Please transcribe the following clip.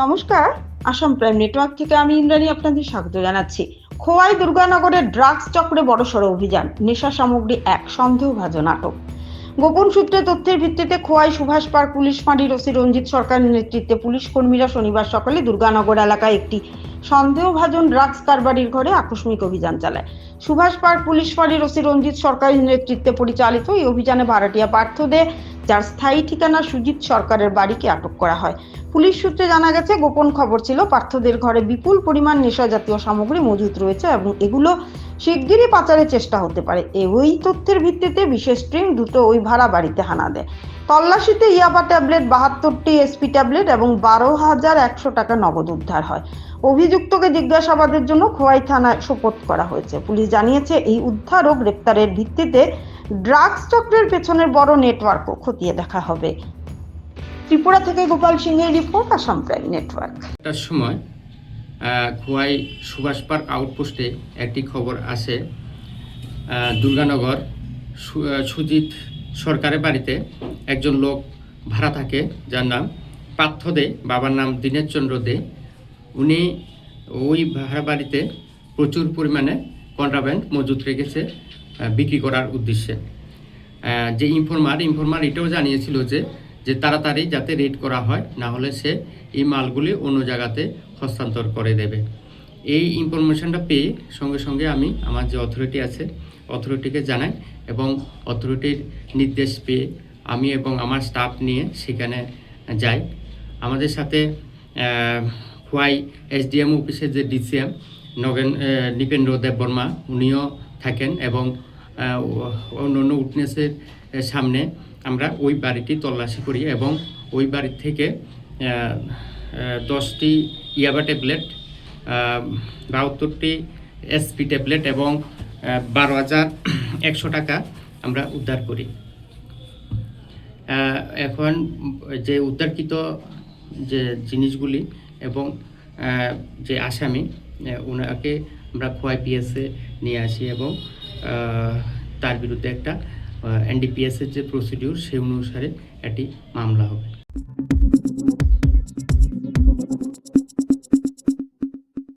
নমস্কার, Assam prime network থেকে আমি ইন্দ্রাণী আপনাদের স্বাগত জানাচ্ছি। খোয়াই দুর্গানগরের ড্রাগস চক্রে বড়সড় অভিযান, নেশা সামগ্রী এক, সন্দেহভাজন আটক। গোপন সূত্রে তথ্যের ভিত্তিতে খোয়াই সুভাষ পার্ক পুলিশ ফাঁড়ির ওসি রঞ্জিত সরকারের নেতৃত্বে পুলিশ কর্মীরা শনিবার সকালে দুর্গানগর এলাকায় একটি সন্দেহভাজন ড্রাগস কারবারির ঘরে আকস্মিক অভিযান চালায়। সুভাষ পার্ক পুলিশ ফাঁড়ির ওসি রঞ্জিত সরকারের নেতৃত্বে পরিচালিত এই অভিযানে ভাড়াটিয়া পার্থ দে, যার স্থায়ী ঠিকানা সুজিত সরকারের বাড়িকে আটক করা হয়। পুলিশ সূত্রে জানা গেছে, গোপন খবর ছিল পার্থদের ঘরে বিপুল পরিমাণ নেশা জাতীয় সামগ্রী মজুত রয়েছে এবং এগুলো শিগগিরই পাচারের চেষ্টা হতে পারে। ওই তথ্যের ভিত্তিতে বিশেষ টিম দুটো ওই ভাড়া বাড়িতে হানা দেয়। তল্লাশিতে ইয়াবা ট্যাবলেট, বাহাত্তরটি এসপি ট্যাবলেট এবং বারো হাজার একশো টাকা নগদ উদ্ধার হয়। অভিযুক্তকে জিজ্ঞাসাবাদের জন্য খোয়াই থানায় সোপর্দ করা হয়েছে। পুলিশ জানিয়েছে, এই উদ্ধার ও গ্রেপ্তারের ভিত্তিতে ড্রাগস চক্রের পেছনের বড় নেটওয়ার্কও খতিয়ে দেখা হবে। ত্রিপুরা থেকে গোপাল সিংহের রিপোর্ট আসাম প্রাইম নেটওয়ার্ক একটার সময় খোয়াই সুভাষ পার্ক আউটপোস্টে একটি খবর আসে দুর্গানগর সুজিত সরকারের বাড়িতে একজন লোক ভাড়া থাকে, যার নাম পার্থ দে, বাবার নাম দীনেশ চন্দ্র দে। উনি ওই ভাড়া বাড়িতে প্রচুর পরিমাণে কন্ট্রাব্যান্ড মজুত রেখেছে বিক্রি করার উদ্দেশ্যে। যে ইনফরমার ইনফরমার এটাও জানিয়েছিল যে যে তাড়াতাড়ি যাতে রেড করা হয় না হলে সে এই মালগুলি অন্য জায়গাতে হস্তান্তর করে দেবে। এই ইনফরমেশনটা পেয়ে সঙ্গে সঙ্গে আমি আমার যে অথরিটি আছে অথরিটিকে জানাই এবং অথরিটির নির্দেশ পেয়ে আমি এবং আমার স্টাফ নিয়ে সেখানে যাই। আমাদের সাথে আহ, খোয়াই এসডিএম অফিসের যে ডিসিএম নগেন নিপেন্দ্র নৃপেন্দ্র দেববর্মা উনিও থাকেন এবং অন্য অন্য উইটনেসের সামনে আমরা ওই বাড়িটি তল্লাশি করি এবং ওই বাড়ি থেকে দশটি ইয়াবা ট্যাবলেট বাহাত্তরটি এসপি ট্যাবলেট এবং বারো হাজার একশো টাকা আমরা উদ্ধার করি। এখন যে উদ্ধারকৃত যে জিনিসগুলি এবং যে আসামি ওনাকে আমরা খোয়াই পিএসে নিয়ে আসি এবং তার বিরুদ্ধে একটা এনডিপিএসের যে প্রসিডিউর সেই অনুসারে একটি মামলা হবে।